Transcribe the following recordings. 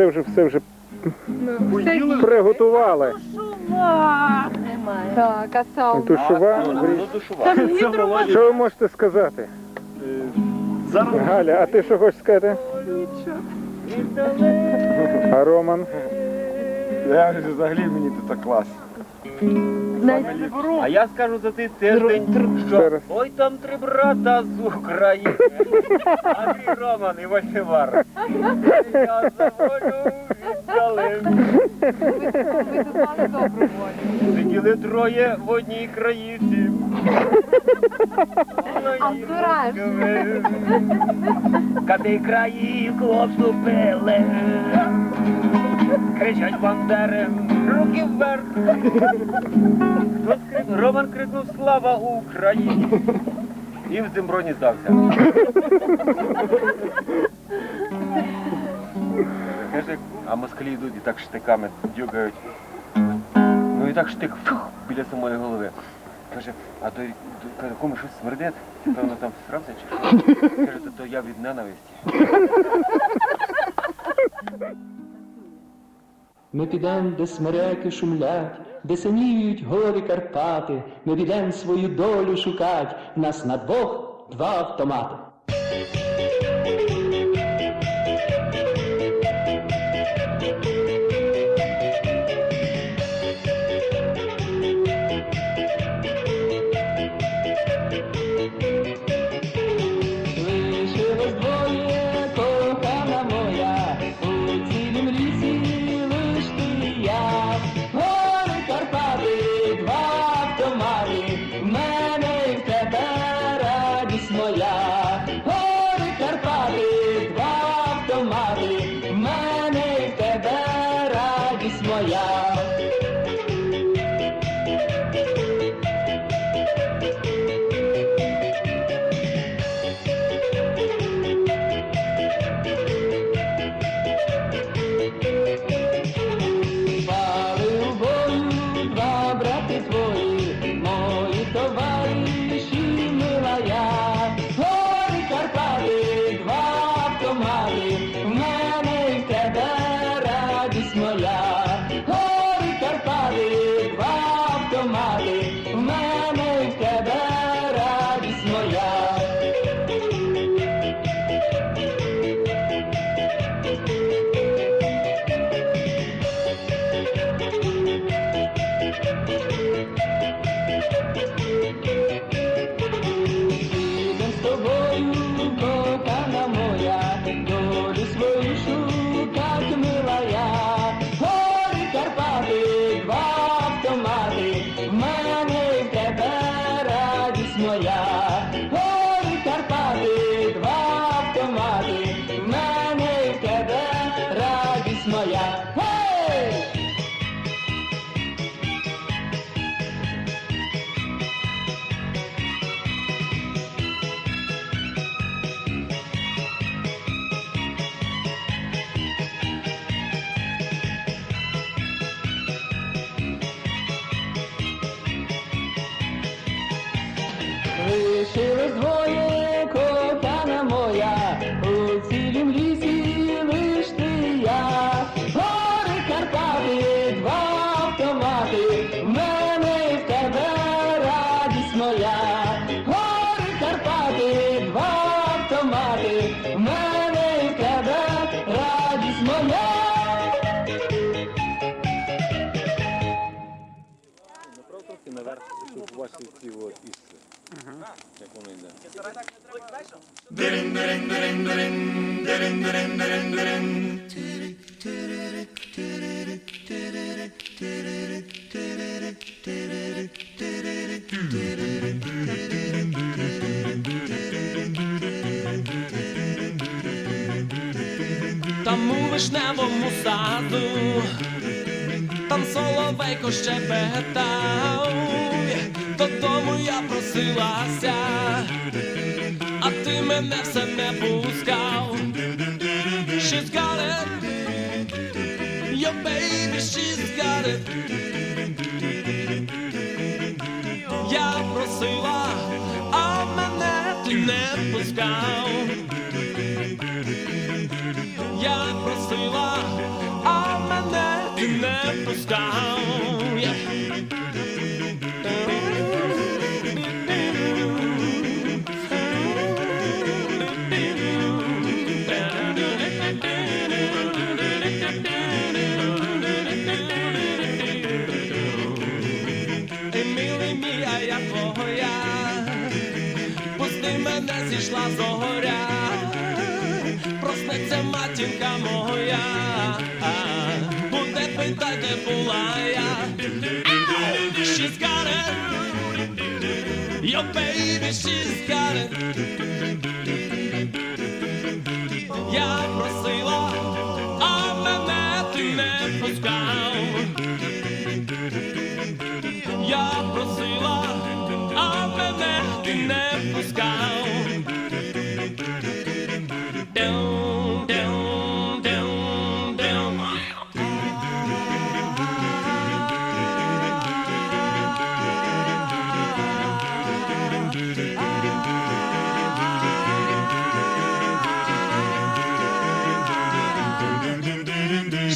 все вже все вже приготували. Так, а сам. Душова. Що ви можете сказати? Зараз Галя, а ти що хочеш сказати? А Роман? Я взагалі мені тут так клас. А я скажу за цей тиждень, що ой там три брата з України. Андрій Роман і Вальдемар. Я за волю віддали. Ви тут мали добру волю. Сиділи троє в одній краївці. Кати краївку обступили. Кричать бандери, руки вверх. Хтось крик- Роман крикнув Слава Україні! І в Зимброні здався. Каже, а москалі йдуть і так штиками дюгають. Ну і так штик фух, біля самої голови. Каже, а каже, кому щось смердить? Певно там срався чи що? Каже, то, то я від ненависті. Ми підем, де смереки шумлять, де синіють горі Карпати. Ми підем свою долю шукать, нас на двох два автомати. Радість моя. Лишилось двоє, кохана моя, у цілім лісі лиш ти я. Гори Карпати, два автомати, в мене і в тебе радість моя. Гори Карпати, два автомати, в мене і в тебе радість моя. Наверх, щоб побачити ці от іскри. Як воно йде. Там у вишневому саду, там соловейко щебетав, додому я просилася, а ти мене все не пускав. She's got it, your baby, she's got it. Я просила, а мене ти не пускав. Я просила, зійшла зоря, проснеться матінка моя, буде питати, де була я. She's got it, your baby, she's got it.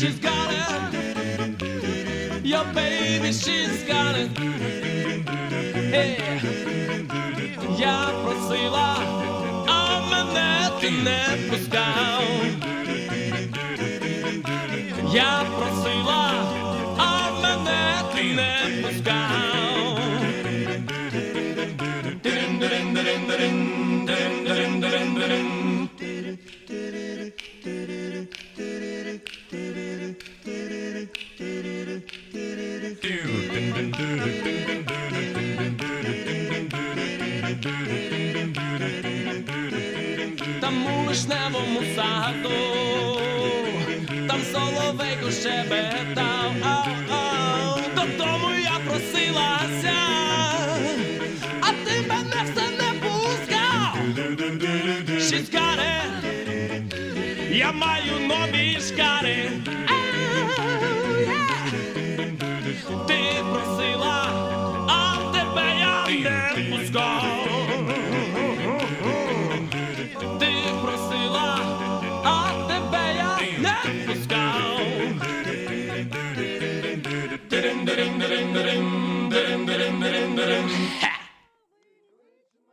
She's got it. Your baby, she's got it. Hey. Я просила, а мене ти не пускав. Я просила, там у вишневому саду, там соловей щебетав, ау-ау додому я просилася, а ти мене все не пускав. Шість карет, я маю нові шкари. Ти просила, а тебе я не пускав.